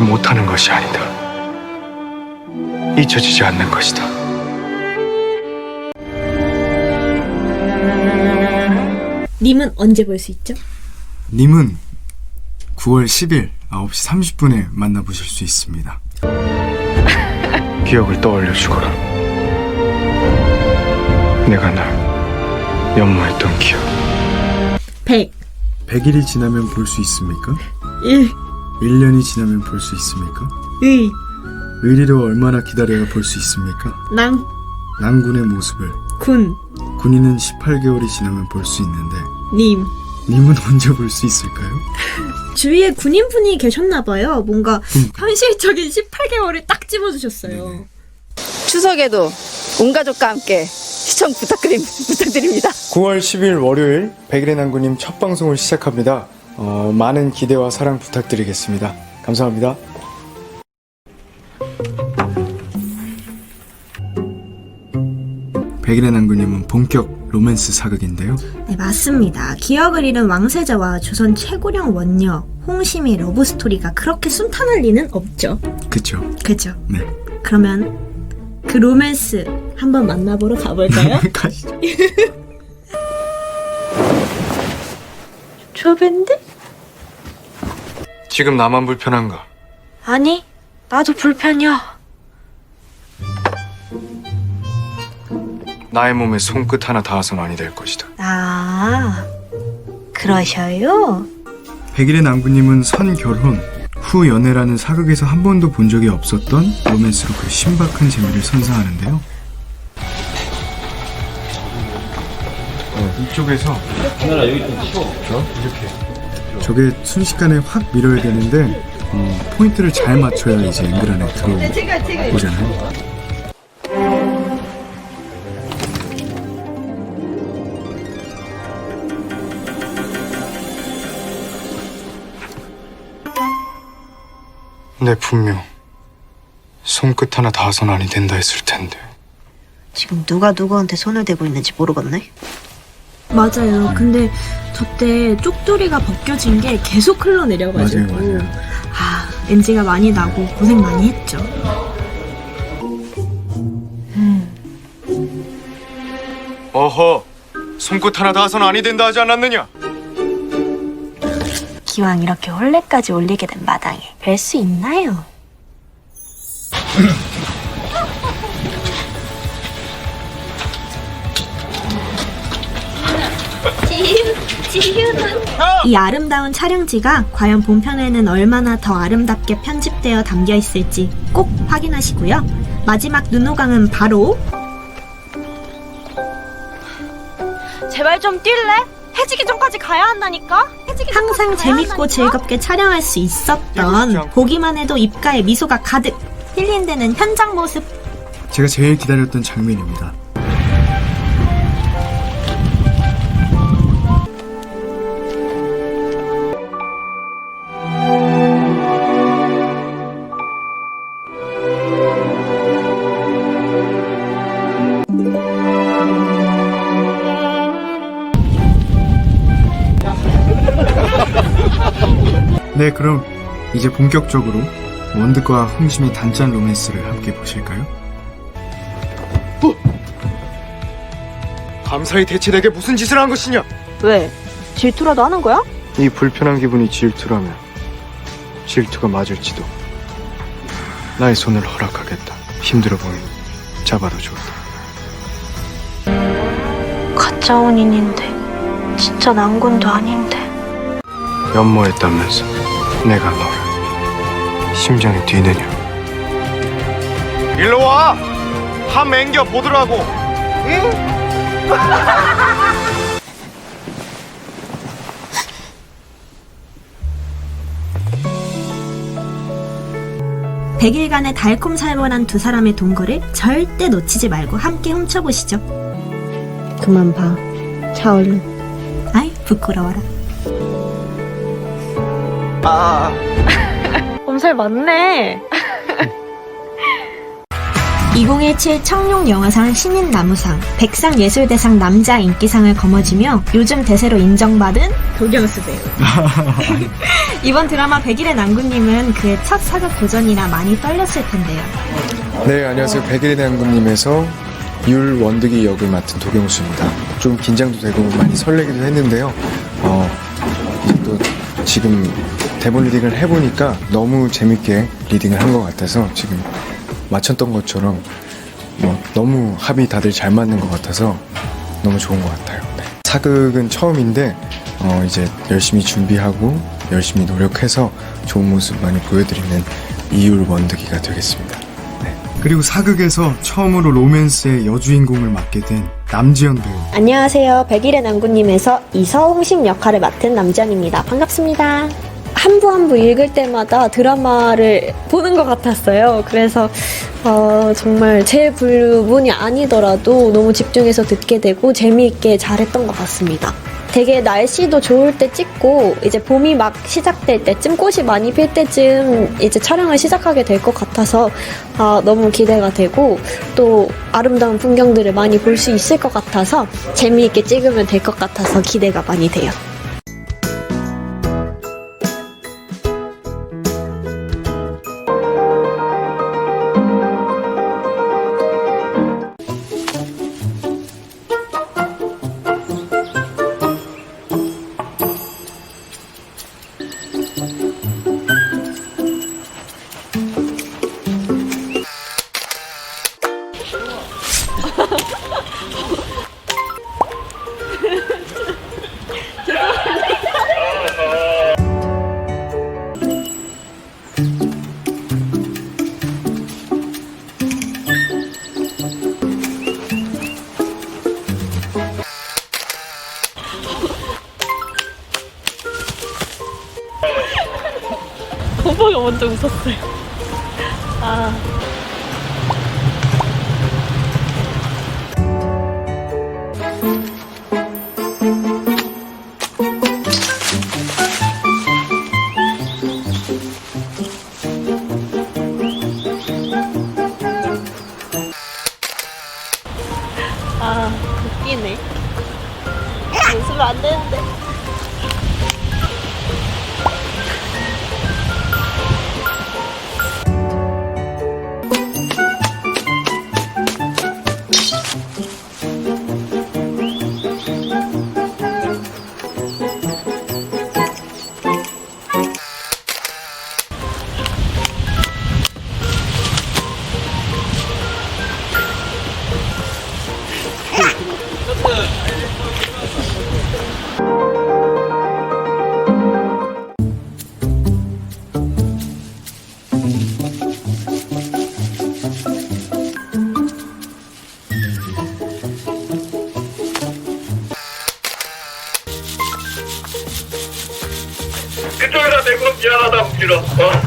잊지 못하는 것이 아니다. 잊혀지지 않는 것이다. 님은 언제 볼 수 있죠? 님은 9월 10일 9시 30분에 만나보실 수 있습니다. 기억을 떠올려 주거라. 내가 날 연모했던 기억. 100 100일이 지나면 볼 수 있습니까? 1 1년이 지나면 볼 수 있습니까? 의 의리로 얼마나 기다려야 볼 수 있습니까? 낭 낭군의 모습을 군 군인은 18개월이 지나면 볼 수 있는데 님 님은 언제 볼 수 있을까요? 주위에 군인분이 계셨나봐요. 뭔가 그러니까. 현실적인 18개월을 딱 집어주셨어요. 추석에도 온 가족과 함께 시청 부탁드립니다. 9월 10일 월요일 백일의 난구님 첫 방송을 시작합니다. 어, 많은 기대와 사랑 부탁드리겠습니다. 감사합니다. 백일의 난구님은 본격 로맨스 사극인데요. 네, 맞습니다. 기억을 잃은 왕세자와 조선 최고령 원녀 홍심의 러브 스토리가 그렇게 순탄할 리는 없죠. 그쵸? 그죠? 네. 그러면 그 로맨스 한번 만나보러 가볼까요? 가시죠. 좁은데? 지금 나만 불편한가? 아니, 나도 불편이야. 나의 몸에 손끝 하나 닿아선 아니 될 것이다. 아, 그러셔요? 백일의 난구님은 선 결혼 후 연애라는 사극에서 한 번도 본 적이 없었던 로맨스로 그 신박한 재미를 선사하는데요. 어, 이쪽에서 저게 순식간에 확 밀어야 되는데 어, 포인트를 잘 맞춰야 이제 앵글 안에 들어오잖아요. 내 분명 손끝 하나 닿아선 아니 된다 했을 텐데. 지금 누가 누구한테 손을 대고 있는지 모르겠네. 맞아요. 근데 저때 쪽두리가 벗겨진 게 계속 흘러내려가지고 맞아요, 맞아요. 아 NG가 많이 나고 고생 많이 했죠. 어허, 손끝 하나 닿아선 아니 된다 하지 않았느냐? 기왕 이렇게 혼례까지 올리게 된 마당에 뵐 수 있나요? 이 아름다운 촬영지가 과연 본편에는 얼마나 더 아름답게 편집되어 담겨 있을지 꼭 확인하시고요. 마지막 눈호강은 바로 제발 좀 뛸래? 해지기 전까지 가야 한다니까? 해지기 항상 재밌고 즐겁게 촬영할 수 있었던 보기만 해도 입가에 미소가 가득 힐링되는 현장 모습 제가 제일 기다렸던 장면입니다. 네, 그럼 이제 본격적으로 원드과 홍심의 단짠 로맨스를 함께 보실까요? 감사히 대체 내게 무슨 짓을 한 것이냐? 왜? 질투라도 하는 거야? 이 불편한 기분이 질투라면 질투가 맞을지도 나의 손을 허락하겠다. 힘들어 보이니 잡아도 좋다. 가짜 혼인인데 진짜 난군도 아닌데 연모했다면서 내가 너를 심장이 뛰느냐? 일로 와! 한 맹겨 보더라고. 백일간의 달콤살벌한 두 사람의 동거를 절대 놓치지 말고 함께 훔쳐보시죠. 그만 봐. 자 얼른. 아이 부끄러워라. 엄살 많네. 2017 청룡 영화상 신인 나무상, 백상 예술대상 남자 인기상을 거머쥐며 요즘 대세로 인정받은 도경수 배우. 이번 드라마 백일의 난구님은 그의 첫 사극 도전이라 많이 떨렸을 텐데요. 네, 안녕하세요. 백일의 당구님에서 율 원득이 역을 맡은 도경수입니다. 좀 긴장도 되고 많이 설레기도 했는데요. 어, 이제 또 지금 대본 리딩을 해보니까 너무 재밌게 리딩을 한 것 같아서 지금 맞췄던 것처럼 뭐 너무 합이 다들 잘 맞는 것 같아서 너무 좋은 것 같아요. 네. 사극은 처음인데 어, 이제 열심히 준비하고 열심히 노력해서 좋은 모습 많이 보여드리는 이율 원득이가 되겠습니다. 그리고 사극에서 처음으로 로맨스의 여주인공을 맡게 된 남지현 배우. 안녕하세요. 백일의 난구님에서 이서홍식 역할을 맡은 남지현입니다. 반갑습니다. 한 부 한 부 읽을 때마다 드라마를 보는 것 같았어요. 그래서 어, 정말 제 부분이 아니더라도 너무 집중해서 듣게 되고 재미있게 잘했던 것 같습니다. 되게 날씨도 좋을 때 찍고 이제 봄이 막 시작될 때쯤 꽃이 많이 필 때쯤 이제 촬영을 시작하게 될 것 같아서 아, 너무 기대가 되고 또 아름다운 풍경들을 많이 볼 수 있을 것 같아서 재미있게 찍으면 될 것 같아서 기대가 많이 돼요. 웃었어요.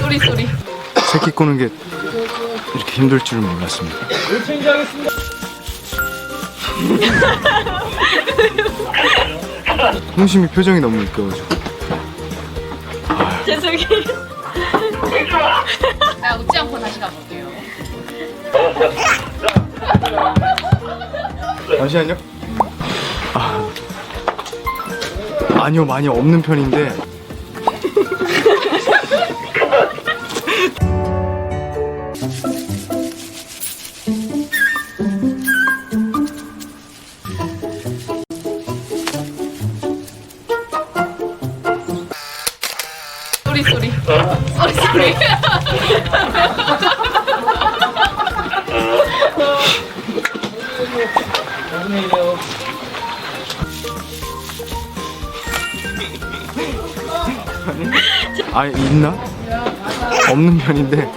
소리 소리. 새끼 꼬는 게 이렇게 힘들 줄은 몰랐습니다. 홍심이 표정이 너무 웃겨가지고 죄송해요. 나 웃지 않고 다시 가볼게요. 잠시만요. 아, 아니요 많이 없는 편인데 소리 소리. 소리 소리. 아 있나? 없는 편인데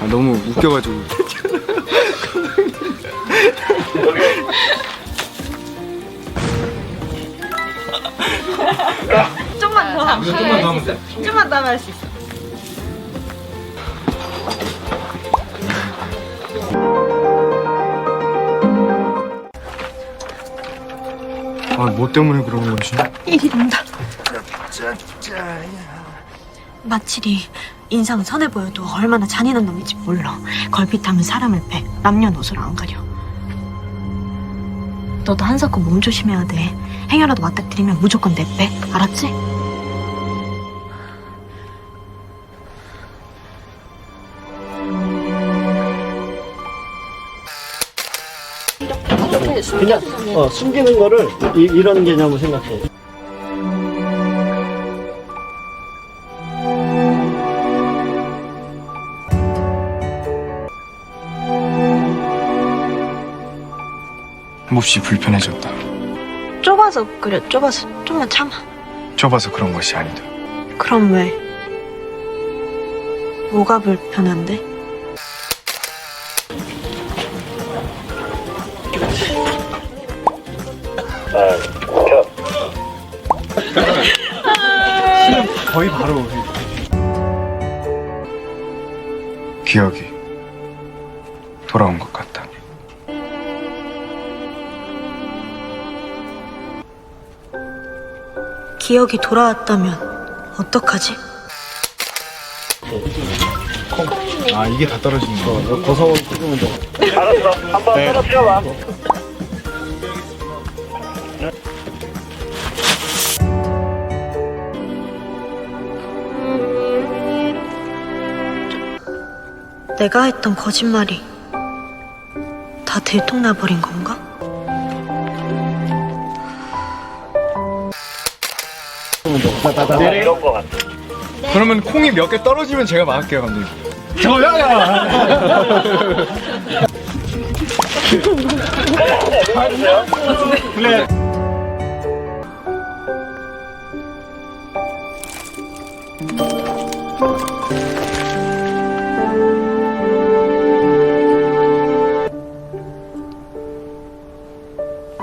아, 너무 웃겨가지고 하면 좀만 더 하면 할수 있어. 아뭐 때문에 그런 거지? 일이 난다. 마칠이 인상 선해 보여도 얼마나 잔인한 놈인지 몰라. 걸핏하면 사람을 패. 남녀노소를 안 가려. 너도 한사코 몸 조심해야 돼. 행여라도 맞닥뜨리면 무조건 내 빼. 알았지? 그냥 어, 숨기는 거를 이, 이런 개념으로 생각해. 몹시 불편해졌다. 좁아서 그래. 좁아서 좀만 참아. 좁아서 그런 것이 아니다. 그럼 왜? 뭐가 불편한데? 거의 바로 기억이 돌아온 것 같다. 기억이 돌아왔다면 어떡하지? 아 이게 다 떨어지는 거. 돼. 알았어. 한번 떨어뜨려봐. 내가 했던 거짓말이 다 들통나버린 건가? 이런 거 같아. 그러면 콩이 몇 개 떨어지면 제가 막을게요 감독님.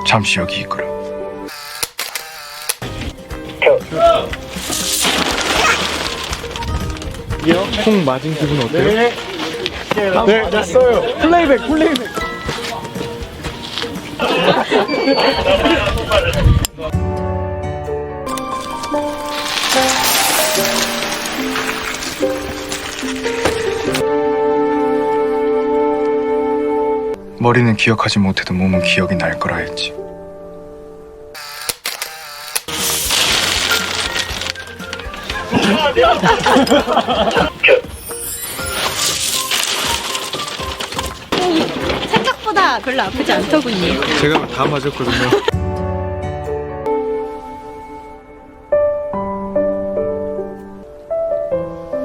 잠시 여기 있거라. 콩 맞은 기분 어때요? 네. 네, 됐어요. 플레이백, 플레이백. 머리는 기억하지 못해도 몸은 기억이 날 거라 했지. 생각보다 별로 아프지 않더군요. 제가 다 맞았거든요.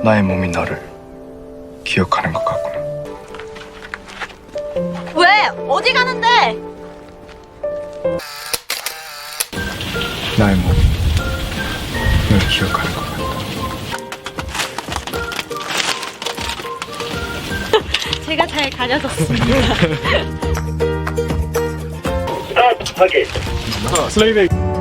나의 몸이 너를 기억하는 것 같구나. 왜? 어디 가는데? 나의 몸이 널 기억하는 것 같다. 제가 잘 가려졌습니다. 스타트 하기. 플레이백.